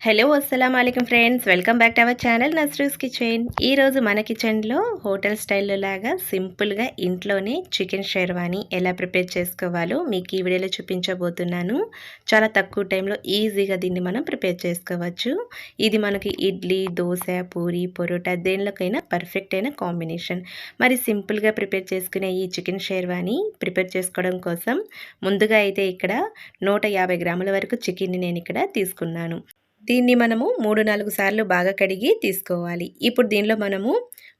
Hello అస్సలం అయికం friends. Welcome back to our channel Nasrus kitchen. ఈరోజు మన కిచెన్లో హోటల్ స్టైల్లో లాగా సింపుల్గా ఇంట్లోనే చికెన్ షెర్వాని ఎలా ప్రిపేర్ చేసుకోవాలో మీకు ఈ వీడియోలో చూపించబోతున్నాను. చాలా తక్కువ టైంలో ఈజీగా దీన్ని మనం ప్రిపేర్ చేసుకోవచ్చు. ఇది మనకి ఇడ్లీ దోశ పూరి పొరోటా దేనిలోకైనా పర్ఫెక్ట్ అయిన కాంబినేషన్ మరి సింపుల్గా ప్రిపేర్ చేసుకునే ఈ చికెన్ షెర్వాని ప్రిపేర్ చేసుకోవడం కోసం ముందుగా అయితే ఇక్కడ నూట గ్రాముల వరకు చికెన్ని నేను ఇక్కడ తీసుకున్నాను. దీన్ని మనము మూడు నాలుగు సార్లు బాగా కడిగి తీసుకోవాలి. ఇప్పుడు దీనిలో మనము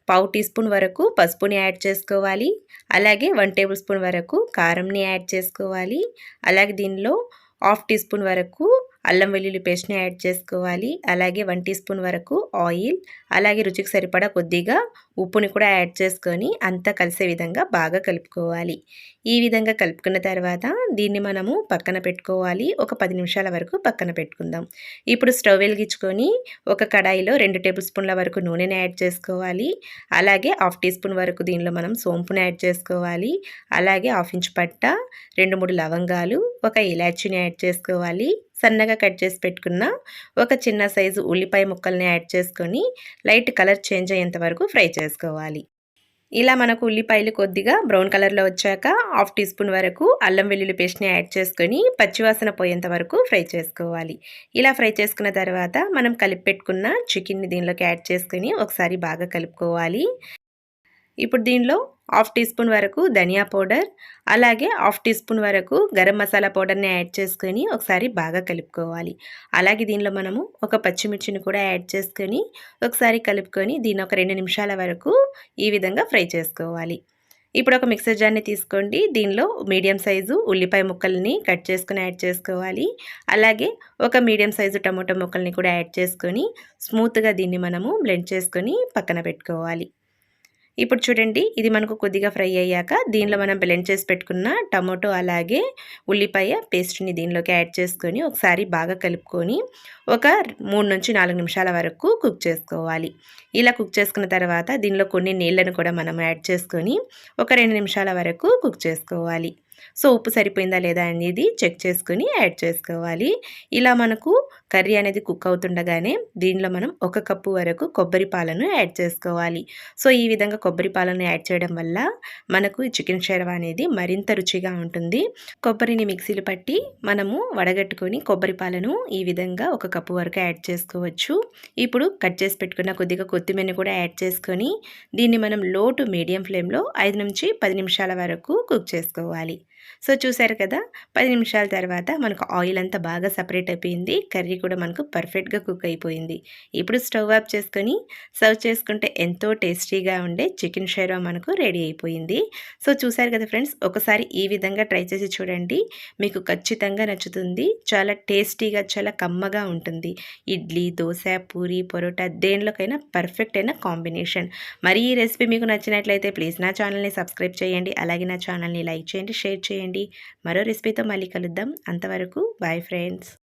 పావు టీ స్పూన్ వరకు పసుపుని యాడ్ చేసుకోవాలి. అలాగే వన్ టేబుల్ స్పూన్ వరకు కారంని యాడ్ చేసుకోవాలి. అలాగే దీనిలో హాఫ్ టీ స్పూన్ వరకు అల్లం వెల్లుల్లి పేస్ట్ని యాడ్ చేసుకోవాలి. అలాగే వన్ టీ స్పూన్ వరకు ఆయిల్. అలాగే రుచికి సరిపడా కొద్దిగా ఉప్పుని కూడా యాడ్ చేసుకొని అంతా కలిసే విధంగా బాగా కలుపుకోవాలి. ఈ విధంగా కలుపుకున్న తర్వాత దీన్ని మనము పక్కన పెట్టుకోవాలి. ఒక పది నిమిషాల వరకు పక్కన పెట్టుకుందాం. ఇప్పుడు స్టవ్ వెలిగించుకొని ఒక కడాయిలో రెండు టేబుల్ స్పూన్ల వరకు నూనెని యాడ్ చేసుకోవాలి. అలాగే హాఫ్ టీ స్పూన్ వరకు దీనిలో మనం సోంపుని యాడ్ చేసుకోవాలి. అలాగే హాఫ్ ఇంచ్ పట్ట రెండు మూడు లవంగాలు ఒక ఇలాచీని యాడ్ చేసుకోవాలి. సన్నగా కట్ చేసి పెట్టుకున్న ఒక చిన్న సైజు ఉల్లిపాయ ముక్కల్ని యాడ్ చేసుకొని లైట్ కలర్ చేంజ్ అయ్యేంత వరకు ఫ్రై చేసుకోవాలి. ఇలా మనకు ఉల్లిపాయలు కొద్దిగా బ్రౌన్ కలర్లో వచ్చాక హాఫ్ టీ స్పూన్ వరకు అల్లం వెల్లుల్లి పేస్ట్ని యాడ్ చేసుకొని పచ్చివాసన పోయేంత వరకు ఫ్రై చేసుకోవాలి. ఇలా ఫ్రై చేసుకున్న తర్వాత మనం కలిపి పెట్టుకున్న చికెన్ని దీనిలోకి యాడ్ చేసుకొని ఒకసారి బాగా కలుపుకోవాలి. ఇప్పుడు దీనిలో హాఫ్ టీ స్పూన్ వరకు ధనియా పౌడర్ అలాగే హాఫ్ టీ స్పూన్ వరకు గరం మసాలా పౌడర్ని యాడ్ చేసుకొని ఒకసారి బాగా కలుపుకోవాలి. అలాగే దీనిలో మనము ఒక పచ్చిమిర్చిని కూడా యాడ్ చేసుకొని ఒకసారి కలుపుకొని దీని ఒక రెండు నిమిషాల వరకు ఈ విధంగా ఫ్రై చేసుకోవాలి. ఇప్పుడు ఒక మిక్సర్ జార్ని తీసుకోండి. దీనిలో మీడియం సైజు ఉల్లిపాయ ముక్కల్ని కట్ చేసుకుని యాడ్ చేసుకోవాలి. అలాగే ఒక మీడియం సైజు టమోటో ముక్కల్ని కూడా యాడ్ చేసుకొని స్మూత్గా దీన్ని మనము బ్లెండ్ చేసుకొని పక్కన పెట్టుకోవాలి. ఇప్పుడు చూడండి ఇది మనకు కొద్దిగా ఫ్రై అయ్యాక దీనిలో మనం బ్లెండ్ చేసి పెట్టుకున్న టమాటో అలాగే ఉల్లిపాయ పేస్ట్ని దీనిలోకి యాడ్ చేసుకొని ఒకసారి బాగా కలుపుకొని ఒక మూడు నుంచి నాలుగు నిమిషాల వరకు కుక్ చేసుకోవాలి. ఇలా కుక్ చేసుకున్న తర్వాత దీనిలో కొన్ని నీళ్ళను కూడా మనం యాడ్ చేసుకొని ఒక రెండు నిమిషాల వరకు కుక్ చేసుకోవాలి. సో ఉప్పు సరిపోయిందా లేదా అనేది చెక్ చేసుకుని యాడ్ చేసుకోవాలి. ఇలా మనకు కర్రీ అనేది కుక్ అవుతుండగానే దీనిలో మనం ఒక కప్పు వరకు కొబ్బరి పాలను యాడ్ చేసుకోవాలి. సో ఈ విధంగా కొబ్బరి పాలను యాడ్ చేయడం వల్ల మనకు చికెన్ షెరవా అనేది మరింత రుచిగా ఉంటుంది. కొబ్బరిని మిక్సీలు పట్టి మనము వడగట్టుకొని కొబ్బరి పాలను ఈ విధంగా ఒక కప్పు వరకు యాడ్ చేసుకోవచ్చు. ఇప్పుడు కట్ చేసి పెట్టుకున్న కొద్దిగా కొత్తిమీరని కూడా యాడ్ చేసుకొని దీన్ని మనం లో టు మీడియం ఫ్లేమ్లో ఐదు నుంచి పది నిమిషాల వరకు కుక్ చేసుకోవాలి. సో చూసారు కదా? పది నిమిషాల తర్వాత మనకు ఆయిల్ అంతా బాగా సపరేట్ అయిపోయింది. కర్రీ కూడా మనకు పర్ఫెక్ట్గా కుక్ అయిపోయింది. ఇప్పుడు స్టవ్ ఆఫ్ చేసుకొని సర్వ్ చేసుకుంటే ఎంతో టేస్టీగా ఉండే చికెన్ షైర్వా మనకు రెడీ అయిపోయింది. సో చూసారు కదా ఫ్రెండ్స్? ఒకసారి ఈ విధంగా ట్రై చేసి చూడండి. మీకు ఖచ్చితంగా నచ్చుతుంది. చాలా టేస్టీగా చాలా కమ్మగా ఉంటుంది. ఇడ్లీ దోశ పూరి పొరోటా దేనిలోకైనా పర్ఫెక్ట్ అయిన కాంబినేషన్. మరి ఈ రెసిపీ మీకు నచ్చినట్లయితే ప్లీజ్ నా ఛానల్ని సబ్స్క్రైబ్ చేయండి. అలాగే నా ఛానల్ని లైక్ చేయండి షేర్ చేయండి. చేయండి. మరో రెసిపీతో మళ్ళీ కలుద్దాం. అంతవరకు బాయ్ ఫ్రెండ్స్.